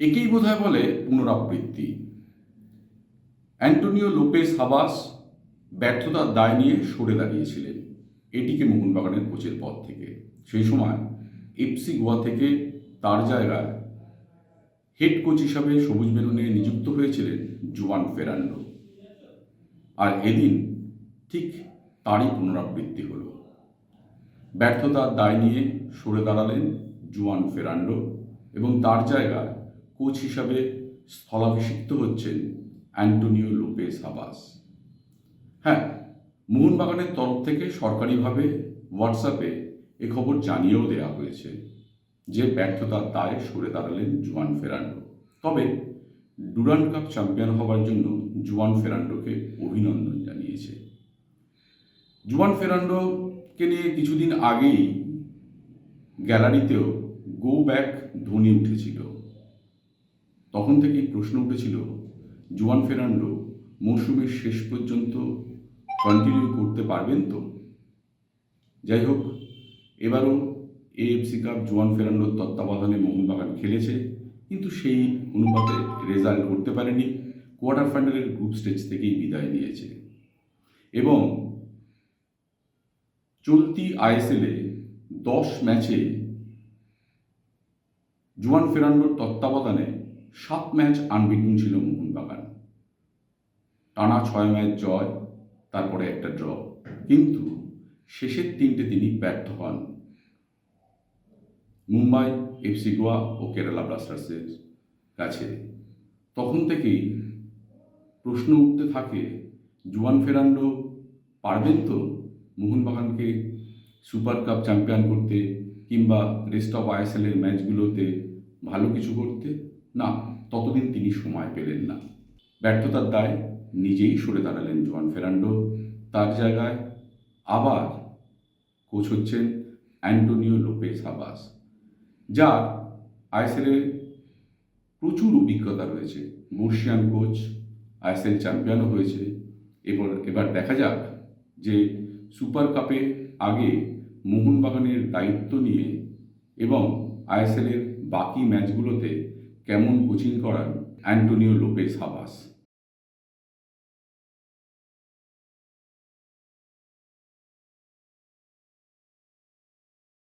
একেই বোধহয় বলে পুনরাবৃত্তি। অ্যান্টোনিও লোপেস হাবাস ব্যর্থতার দায় নিয়ে সরে দাঁড়িয়েছিলেন এটিকে মোহনবাগানের কোচের পদ থেকে। সেই সময় এফসি গোয়া থেকে তার জায়গায় হেড কোচ হিসাবে সবুজ বেলুনে নিযুক্ত হয়েছিলেন জুয়ান ফেরান্ডো। আর এদিন ঠিক তারই পুনরাবৃত্তি হলো। ব্যর্থতার দায় নিয়ে সরে দাঁড়ালেন জুয়ান ফেরান্ডো এবং তার জায়গায় কোচ হিসাবে স্থলাভিষিক্ত হচ্ছেন অ্যান্টোনিও লোপেস হাবাস। হ্যাঁ মোহনবাগানের তরফ থেকে সরকারিভাবে হোয়াটসঅ্যাপে এ খবর জানিয়েও দেওয়া হয়েছে যে ব্যর্থতার দায়ে সরে দাঁড়ালেন জুয়ান ফেরান্ডো। তবে ডুরান্ড কাপ চ্যাম্পিয়ন হওয়ার জন্য জুয়ান ফেরান্ডোকে অভিনন্দন জানিয়েছে। জুয়ান ফেরান্ডোকে নিয়ে কিছুদিন আগেই গ্যালারিতেও গো ব্যাক ধ্বনি উঠেছিল। তখন থেকেই প্রশ্ন উঠেছিল, জুয়ান ফেরান্ডো, মৌসুমের শেষ পর্যন্ত কন্টিনিউ করতে পারবেন তো? যাই হোক, এবারও এএফসি কাপ জুয়ান ফেরান্ডোর তত্ত্বাবধানে মোহনবাগান খেলেছে, কিন্তু সেই অনুপাতে রেজাল্ট করতে পারেনি কোয়ার্টার ফাইনালের গ্রুপ স্টেজ থেকেই বিদায় নিয়েছে। এবং চলতি আইএসএলে দশ ম্যাচে জুয়ান ফেরান্ডোর তত্ত্বাবধানে সাত ম্যাচ আনবিটন ছিল মোহনবাগান। টানা ছয় ম্যাচ জয়, তারপরে একটা ড্র কিন্তু শেষের তিনটে তিনি ব্যর্থ হন। মুম্বাই এফসি গোয়া ও কেরালা ব্লাস্টার্সের কাছে। তখন থেকেই প্রশ্ন উঠতে থাকে, জুয়ান ফেরান্ডো পারবেন তো মোহনবাগানকে সুপার কাপ চ্যাম্পিয়ন করতে কিংবা রেস্ট অফ আইএসএলের ম্যাচগুলোতে ভালো কিছু করতে? না, ততদিন তিনি সময় পেলেন না। ব্যর্থতার দায় নিজেই সরে দাঁড়ালেন জোয়ান ফেরান্ডো। তার জায়গায় আবার কোচ হচ্ছেন অ্যান্টোনিও লোপেস হাবাস যার আইএসএলে প্রচুর অভিজ্ঞতা রয়েছে। বর্ষিয়ান কোচ, আইএসএল চ্যাম্পিয়নও হয়েছে। এবার এবার দেখা যাক যে সুপার কাপে আগে মোহনবাগানের দায়িত্ব নিয়ে এবং আইএসএলের বাকি ম্যাচগুলোতে কেমন কোচিং করান? Antonio Lopez Habas.